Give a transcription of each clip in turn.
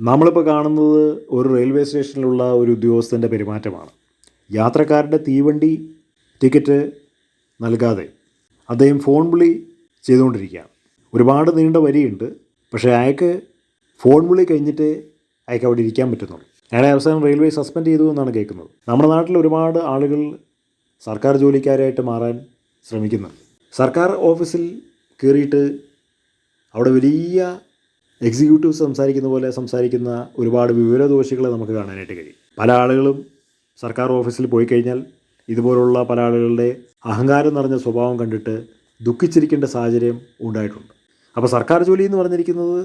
നമ്മളിപ്പോൾ കാണുന്നത് ഒരു റെയിൽവേ സ്റ്റേഷനിലുള്ള ഒരു ഉദ്യോഗസ്ഥന്റെ പെരുമാറ്റമാണ്. യാത്രക്കാരുടെ തീവണ്ടി ടിക്കറ്റ് നൽകാതെ അദ്ദേഹം ഫോൺ വിളി ചെയ്തുകൊണ്ടിരിക്കുകയാണ്. ഒരുപാട് നീണ്ട വരിയുണ്ട് പക്ഷേ അയാൾക്ക് ഫോൺ വിളി കഴിഞ്ഞിട്ട് അയാൾക്ക് അവിടെ ഇരിക്കാൻ പറ്റുന്നുള്ളൂ. അയാളെ അവസാനം റെയിൽവേ സസ്പെൻഡ് ചെയ്തു എന്നാണ് കേൾക്കുന്നത്. നമ്മുടെ നാട്ടിൽ ഒരുപാട് ആളുകൾ സർക്കാർ ജോലിക്കാരായിട്ട് മാറാൻ ശ്രമിക്കുന്നുണ്ട്. സർക്കാർ ഓഫീസിൽ കയറിയിട്ട് അവിടെ വലിയ എക്സിക്യൂട്ടീവ്സ് സംസാരിക്കുന്ന പോലെ സംസാരിക്കുന്ന ഒരുപാട് വിവരദോഷികളെ നമുക്ക് കാണാനായിട്ട് കഴിയും. പല ആളുകളും സർക്കാർ ഓഫീസിൽ പോയി കഴിഞ്ഞാൽ ഇതുപോലുള്ള പല ആളുകളുടെ അഹങ്കാരം നിറഞ്ഞ സ്വഭാവം കണ്ടിട്ട് ദുഃഖിച്ചിരിക്കേണ്ട സാഹചര്യം ഉണ്ടായിട്ടുണ്ട്. അപ്പോൾ സർക്കാർ ജോലി എന്ന് പറഞ്ഞിരിക്കുന്നത്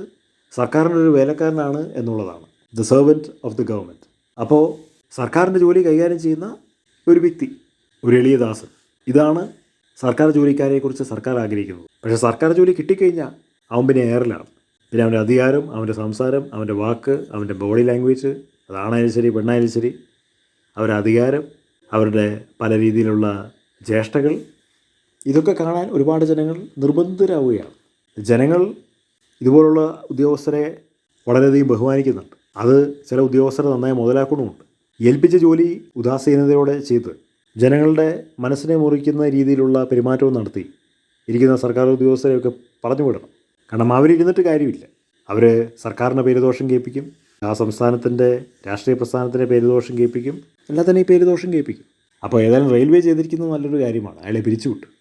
സർക്കാരിന്റെ ഒരു വേലക്കാരനാണ് എന്നുള്ളതാണ്. The servant of the government അപ്പോൾ സർക്കാരിന്റെ ജോലി കൈകാര്യം ചെയ്യുന്ന ഒരു വ്യക്തി ഒരു എളിയ ദാസൻ. ഇതാണ് സർക്കാർ ജോലിക്കാരെക്കുറിച്ച് സർക്കാർ ആഗ്രഹിക്കുന്നത്. പക്ഷേ സർക്കാർ ജോലി കിട്ടിക്കഴിഞ്ഞാൽ അവൻ പിന്നെ എയറിലാണ്. പിന്നെ അവന്റെ അധികാരം അവന്റെ സംസാരം അവന്റെ വാക്ക് അവന്റെ ബോഡി ലാംഗ്വേജ് അതാണായാലും ശരി പെണ്ണായാലും ശരി അവരുടെ അധികാരം അവരുടെ പല രീതിയിലുള്ള ചേഷ്ടകൾ ഇതൊക്കെ കാണാൻ ഒരുപാട് ജനങ്ങൾ നിർബന്ധിതരാവുകയാണ്. ജനങ്ങൾ ഇതുപോലുള്ള ഉദ്യോഗസ്ഥരെ വളരെയധികം ബഹുമാനിക്കുന്നുണ്ട്. അത് ചില ഉദ്യോഗസ്ഥരെ നന്നായി മുതലാക്കണമുണ്ട് ഏൽപ്പിച്ച ജോലി ഉദാസീനതയോടെ ചെയ്ത് ജനങ്ങളുടെ മനസ്സിനെ മുറിക്കുന്ന രീതിയിലുള്ള പെരുമാറ്റവും നടത്തി ഇരിക്കുന്ന സർക്കാർ ഉദ്യോഗസ്ഥരെയൊക്കെ പറഞ്ഞു വിടണം. കാരണം അവരിരുന്നിട്ട് കാര്യമില്ല. അവർ സർക്കാരിന്റെ പേരുദോഷം കേൾപ്പിക്കും. ആ സംസ്ഥാനത്തിന്റെ രാഷ്ട്രീയ പ്രസ്ഥാനത്തിന്റെ പേരുദോഷം കേൾപ്പിക്കും. എല്ലാത്തിനും ഈ പേരുദോഷം കേൾപ്പിക്കും. അപ്പോൾ ഏതായാലും റെയിൽവേ ചെയ്തിരിക്കുന്നത് നല്ലൊരു കാര്യമാണ്. അയാളെ പിരിച്ചുവിട്ടു.